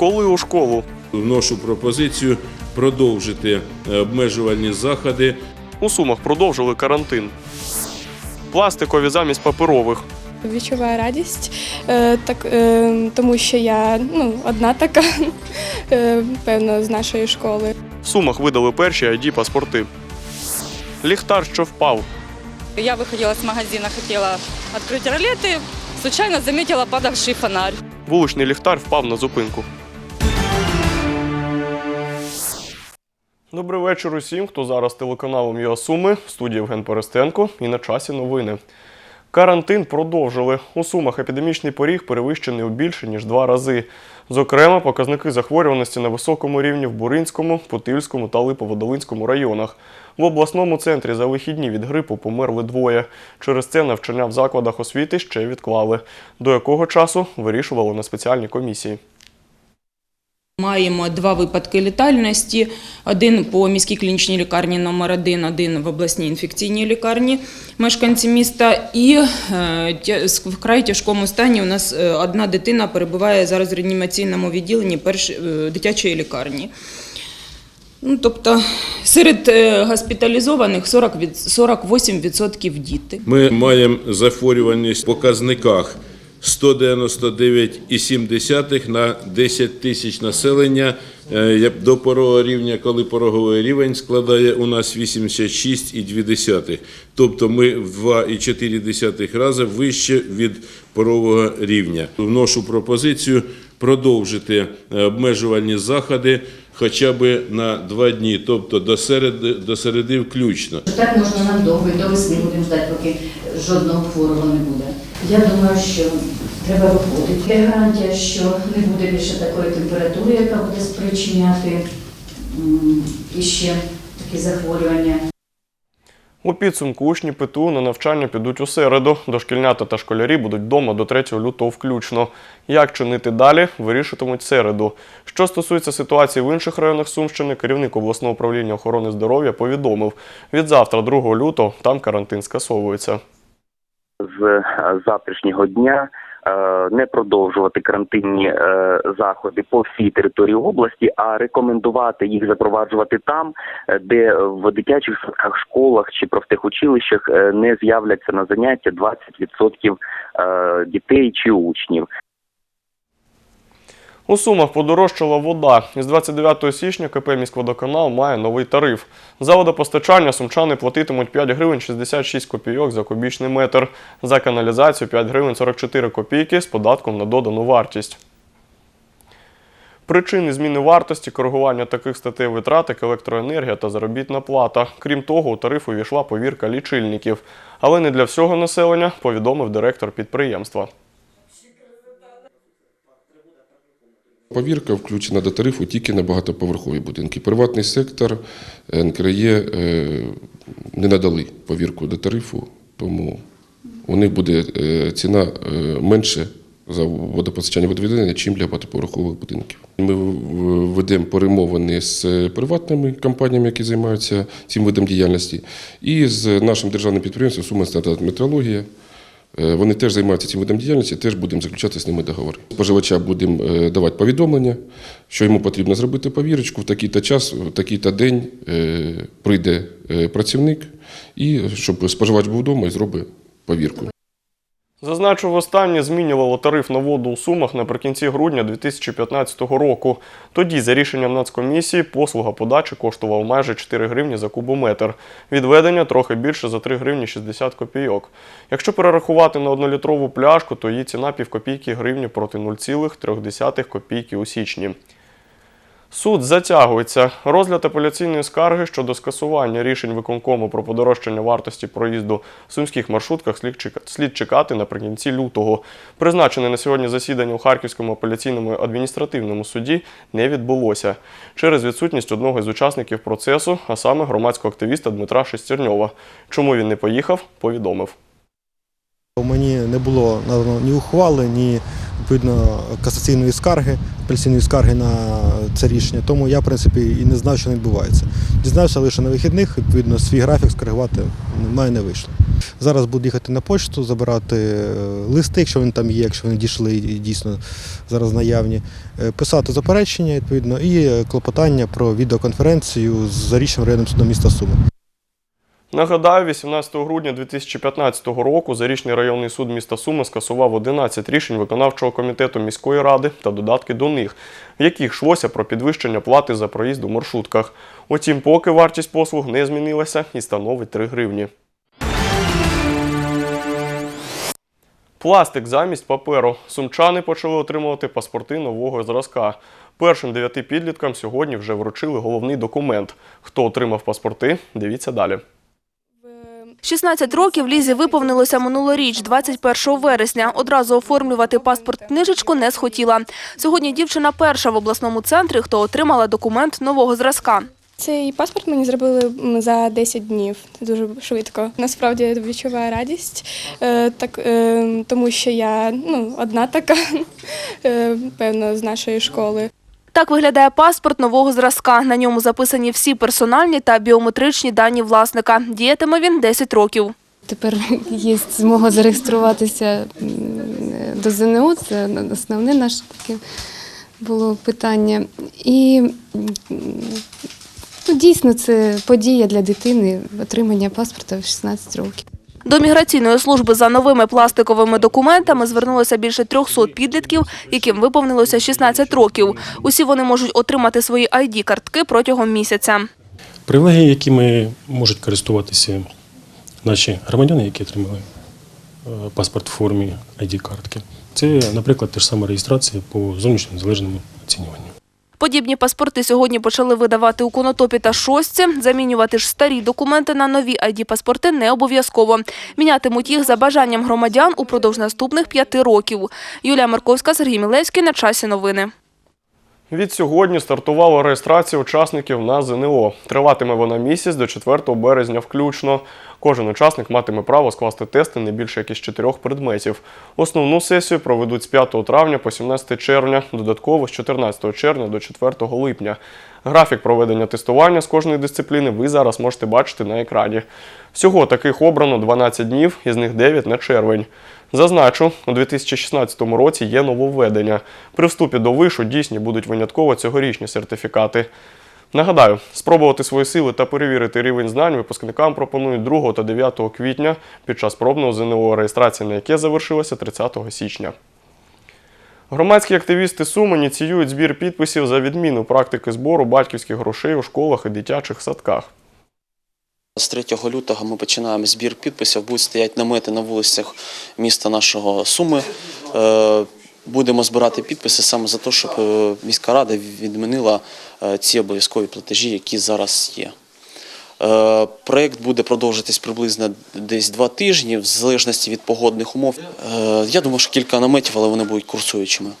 коли у школу. Вношу пропозицію продовжити е, обмежувальні заходи У Сумах продовжили карантин. Пластикові замість паперових. Відчуваю радість, е, так, е, тому що я ну, одна така, е, певно, з нашої школи. В Сумах видали перші id паспорти. Ліхтар, що впав. Я выходила с магазина, хотела открыть ролеты, случайно заметила падавший фонарь. Вуличний ліхтар впав на зупинку. Добрий вечір усім, хто зараз телеканалом ЮА Суми, в студії Євген Перестенко і на часі новини. Карантин продовжили. У Сумах епідемічний поріг перевищений у більше, ніж два рази. Зокрема, показники захворюваності на високому рівні в Буринському, Путильському та Липоводолинському районах. В обласному центрі за вихідні від грипу померли двоє. Через це навчання в закладах освіти ще відклали. До якого часу вирішували на спеціальній комісії. Маємо два випадки літальності: один по міській клінічній лікарні номер 1 один в обласній інфекційній лікарні мешканці міста. І е, в край тяжкому стані у нас е, одна дитина перебуває зараз в реанімаційному відділенні е, дитячої лікарні. Ну, тобто серед госпіталізованих 40 від, 48% діти. Ми маємо захворюваність в показниках 199,7 на 10 тисяч населення. Е, До порогового рівня, коли пороговий рівень складає у нас 86,2. Тобто ми в 2,4 рази вище від порогового рівня. Вношу пропозицію продовжити е, обмежувальні заходи хоча б на два дні, тобто до середи, до середи включно. Так можна надовго і до весни будемо ждати, поки жодного хворого не буде. Я думаю, що треба виходити. Є гарантія, що не буде більше такої температури, яка буде спричиняти іще такі захворювання. У підсумку учні ПТУ на навчання підуть у середу. Дошкільнята та школярі будуть вдома до 3 лютого включно. Як чинити далі, вирішитимуть середу. Що стосується ситуації в інших районах Сумщини, керівник обласного управління охорони здоров'я повідомив, від завтра, 2 лютого, там карантин скасовується. З е, завтрашнього дня е, не продовжувати карантинні е, заходи по всій території області, а рекомендувати їх запроваджувати там, де в дитячих садках, школах чи профтехучилищах не з'являться на заняття 20% е, дітей чи учнів. У Сумах подорожчала вода. Із 29 січня КП «Міськводоканал» має новий тариф. За водопостачання сумчани платитимуть 5 гривень 66 копійок за кубічний метр. За каналізацію 5 гривень 44 копійки з податком на додану вартість. Причини зміни вартості коригування таких статей витрат, як електроенергія та заробітна плата. Крім того, у тариф увійшла повірка лічильників. Але не для всього населення, повідомив директор підприємства. Повірка включена до тарифу тільки на багатоповерхові будинки. Приватний сектор НКРЄ е, не надали повірку до тарифу, тому у них буде е, ціна е, менше за водопостачання водовідведення, ніж для багатоповерхових будинків. Ми ведемо перемовини з приватними компаніями, які займаються цим видом діяльності, і з нашим державним підприємством Сума метрологія. Е, Вони теж займаються цим видом діяльності, теж будемо заключати з ними договори. Споживача будемо е, давати повідомлення, що йому потрібно зробити повірочку в такий-то час, в такий-то день е, прийде працівник, і щоб споживач був вдома і зробить повірку. Зазначу, востаннє змінювало тариф на воду у Сумах наприкінці грудня 2015 року. Тоді, за рішенням Нацкомісії, послуга подачі коштувала майже 4 гривні за кубометр. Відведення трохи більше за 3 гривні 60 копійок. Якщо перерахувати на однолітрову пляшку, то її ціна півкопійки гривні проти 0,3 копійки у січні. Суд затягується. Розгляд апеляційної скарги щодо скасування рішень виконкому про подорожчання вартості проїзду в сумських маршрутках слід чека- слід чекати наприкінці лютого. Призначене на сьогодні засідання у Харківському апеляційному адміністративному суді не відбулося через відсутність одного із учасників процесу, а саме громадського активіста Дмитра Шестерньова. Чому він не поїхав, повідомив. Мені не було надано ні ухвали, ні відповідно касаційної скарги, апеляційної скарги на це рішення. Тому я, в принципі, і не знав, що не відбувається. Дізнався лише на вихідних, відповідно, свій графік скоригувати мене не вийшло. Зараз буду їхати на почту, забирати е, листи, якщо вони там є, якщо вони дійшли і дійсно зараз наявні, е, писати заперечення відповідно і е, клопотання про відеоконференцію з зарічним районним судом міста Суми. Нагадаю, 18 грудня 2015 року Зарічний районний суд міста Суми скасував 11 рішень виконавчого комітету міської ради та додатки до них, в яких йшлося про підвищення плати за проїзд у маршрутках. Утім, поки вартість послуг не змінилася і становить 3 гривні. Пластик замість паперу. Сумчани почали отримувати паспорти нового зразка. Першим дев'яти підліткам сьогодні вже вручили головний документ. Хто отримав паспорти, дивіться далі. 16 років Лізі виповнилося минулоріч, 21 вересня. Одразу оформлювати паспорт-книжечку не схотіла. Сьогодні дівчина перша в обласному центрі, хто отримала документ нового зразка. Цей паспорт мені зробили за 10 днів. Дуже швидко. Насправді я відчуваю радість, е, так, е, тому що я ну, одна така, е, певно, з нашої школи. Так виглядає паспорт нового зразка. На ньому записані всі персональні та біометричні дані власника. Діятиме він 10 років. Тепер є змога зареєструватися до ЗНО, це основне наше таке було питання. І ну, дійсно це подія для дитини отримання паспорта в 16 років. До міграційної служби за новими пластиковими документами звернулося більше 300 підлітків, яким виповнилося 16 років. Усі вони можуть отримати свої ID-картки протягом місяця. Привілегії, якими можуть користуватися наші громадяни, які отримали е, паспорт в формі ID-картки, це, наприклад, те ж саме реєстрація по зовнішньому незалежному оцінюванню. Подібні паспорти сьогодні почали видавати у Конотопі та Шостці. Замінювати ж старі документи на нові ID-паспорти не обов'язково. Мінятимуть їх за бажанням громадян упродовж наступних п'яти років. Юлія Марковська, Сергій Мілевський. На часі новини. Від сьогодні стартувала реєстрація учасників на ЗНО. Триватиме вона місяць до 4 березня включно. Кожен учасник матиме право скласти тести не більше як із чотирьох предметів. Основну сесію проведуть з 5 травня по 17 червня, додатково з 14 червня до 4 липня. Графік проведення тестування з кожної дисципліни ви зараз можете бачити на екрані. Всього таких обрано 12 днів, із них 9 на червень. Зазначу, у 2016 році є нововведення. При вступі до вишу дійсні будуть винятково цьогорічні сертифікати. Нагадаю, спробувати свої сили та перевірити рівень знань випускникам пропонують 2 та 9 квітня під час пробного ЗНО, реєстрація на яке завершилася 30 січня. Громадські активісти Суми ініціюють збір підписів за відміну практики збору батьківських грошей у школах і дитячих садках. З 3 лютого ми починаємо збір підписів. Будуть стояти намети на вулицях міста нашого Суми. Е, Будемо збирати підписи саме за те, щоб е, міська рада відмінила е, ці обов'язкові платежі, які зараз є. Проєкт буде продовжитись приблизно десь два тижні, в залежності від погодних умов. Я думаю, що кілька наметів, але вони будуть курсуючими.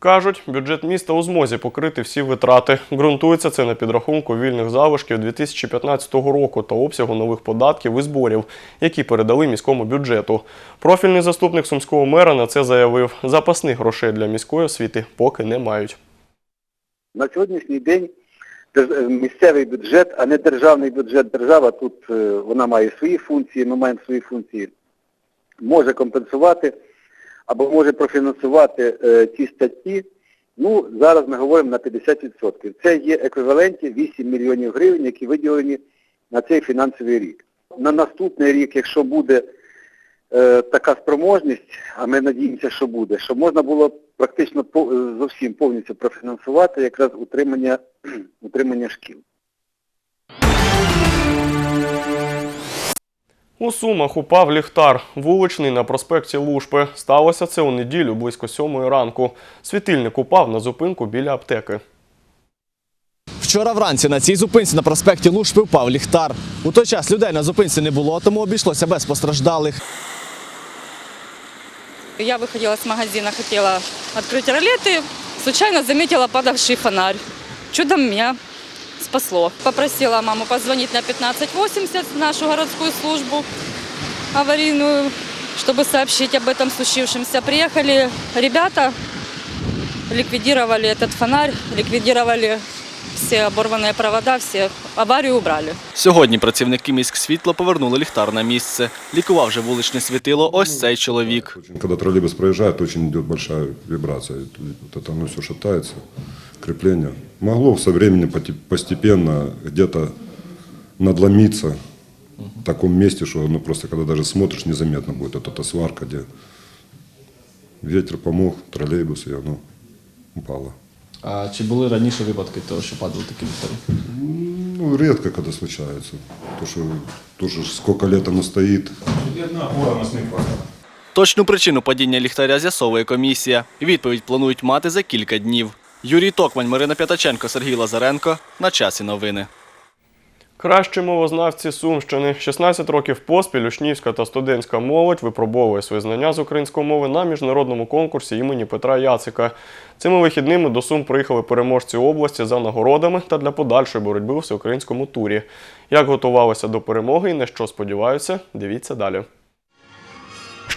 Кажуть, бюджет міста у змозі покрити всі витрати. Ґрунтується це на підрахунку вільних залишків 2015 року та обсягу нових податків і зборів, які передали міському бюджету. Профільний заступник сумського мера на це заявив, запасних грошей для міської освіти поки не мають. На сьогоднішній день е, місцевий бюджет, а не державний бюджет, держава тут е, вона має свої функції, ми маємо свої функції, може компенсувати або може профінансувати е, ті статті. Ну, зараз ми говоримо на 50%. Це є еквіваленті 8 мільйонів гривень, які виділені на цей фінансовий рік. На наступний рік, якщо буде е, така спроможність, а ми надіємося, що буде, щоб можна було практично по- е, зовсім повністю профінансувати якраз утримання, утримання шкіл. У Сумах упав ліхтар, вуличний на проспекті Лушпи. Сталося це у неділю близько сьомої ранку. Світильник упав на зупинку біля аптеки. Вчора вранці на цій зупинці на проспекті Лушпи впав ліхтар. У той час людей на зупинці не було, тому обійшлося без постраждалих. Я выходила с магазина, хотела открыть ролеты, случайно заметила падавший фонарь. Чудом меня спасло. Попросила маму позвонить на 1580 в нашу городскую службу аварийную, чтобы сообщить об этом случившемся. Приехали ребята, ликвидировали этот фонарь, ликвидировали все оборванные провода, все аварию убрали. Сьогодні працівники міськсвітло повернули ліхтар на місце. Лікував же вуличне світило ось цей чоловік. Когда троллейбус проезжает, очень идет большая вибрация. Вот это оно все шатается, крепление. Могло со временем поти- постепенно где-то надломиться в таком месте, что ну, просто когда даже смотришь, незаметно будет. Вот эта сварка, где ветер помог, троллейбус, и оно упало. А чи були раніше випадки того, що падали такі ліхтарі? Ну, редко когда случается. То, что тоже сколько лет оно стоит. Точну причину падіння ліхтаря з'ясовує комісія. Відповідь планують мати за кілька днів. Юрій Токмань, Марина П'ятаченко, Сергій Лазаренко. На часі новини. Кращі мовознавці Сумщини. 16 років поспіль учнівська та студентська молодь випробовує свої знання з української мови на міжнародному конкурсі імені Петра Яцика. Цими вихідними до Сум приїхали переможці області за нагородами та для подальшої боротьби у всеукраїнському турі. Як готувалися до перемоги і на що сподіваються, дивіться далі.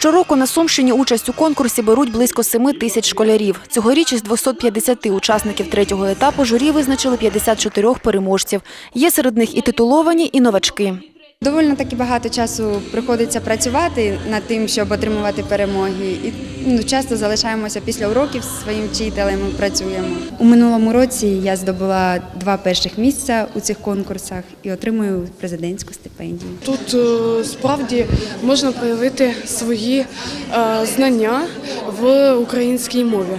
Щороку на Сумщині участь у конкурсі беруть близько 7 тисяч школярів. Цьогоріч із 250 учасників третього етапу журі визначили 54 переможців. Є серед них і титуловані, і новачки. Довольно таки багато часу приходиться працювати над тим, щоб отримувати перемоги. І ну, часто залишаємося після уроків зі своїм вчителем, і працюємо. У минулому році я здобула два перших місця у цих конкурсах і отримую президентську стипендію. Тут е, справді можна проявити свої е, знання в українській мові.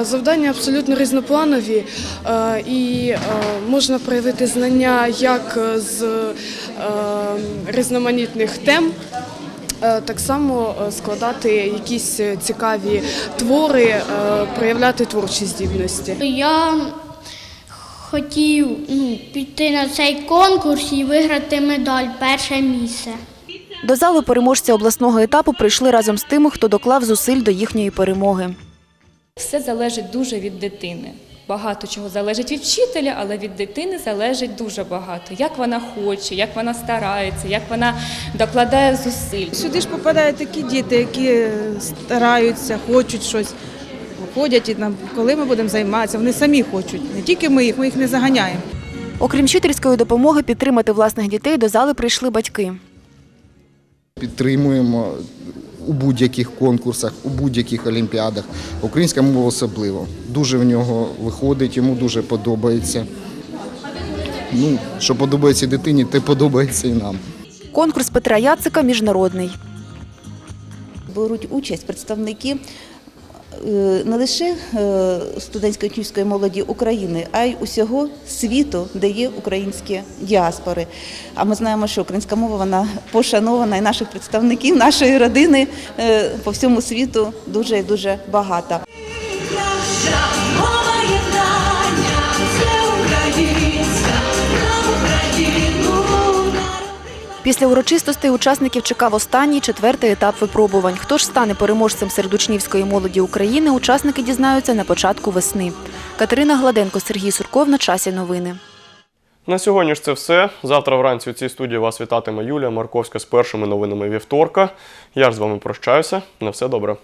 Е, Завдання абсолютно різнопланові, і можна проявити знання як з різноманітних тем. е, Так само е, складати якісь цікаві твори, е, проявляти творчі здібності. Я хотів ну, піти на цей конкурс і виграти медаль перше місце. До залу переможці обласного етапу прийшли разом з тими, хто доклав зусиль до їхньої перемоги. Все залежить дуже від дитини. Багато чого залежить від вчителя, але від дитини залежить дуже багато. Як вона хоче, як вона старається, як вона докладає зусиль. Сюди ж попадають такі діти, які стараються, хочуть щось. Ходять і нам, коли ми будемо займатися, вони самі хочуть. Не тільки ми їх, ми їх не заганяємо. Окрім вчительської допомоги, підтримати власних дітей до зали прийшли батьки. Підтримуємо у будь-яких конкурсах, у будь-яких олімпіадах. Українська мова особливо. Дуже в нього виходить, йому дуже подобається. Ну, що подобається дитині, те подобається і нам. Конкурс Петра Яцика міжнародний. беруть участь представники не лише е, студентської київської молоді України, а й усього світу, де є українські діаспори. А ми знаємо, що українська мова вона пошанована і наших представників, нашої родини е, по всьому світу дуже і дуже багата. Після урочистостей учасників чекав останній четвертий етап випробувань. Хто ж стане переможцем серед учнівської молоді України, учасники дізнаються на початку весни. Катерина Гладенко, Сергій Сурков на часі новини. На сьогодні ж це все. Завтра вранці у цій студії вас вітатиме Юлія Марковська з першими новинами вівторка. Я ж з вами прощаюся. На все добре.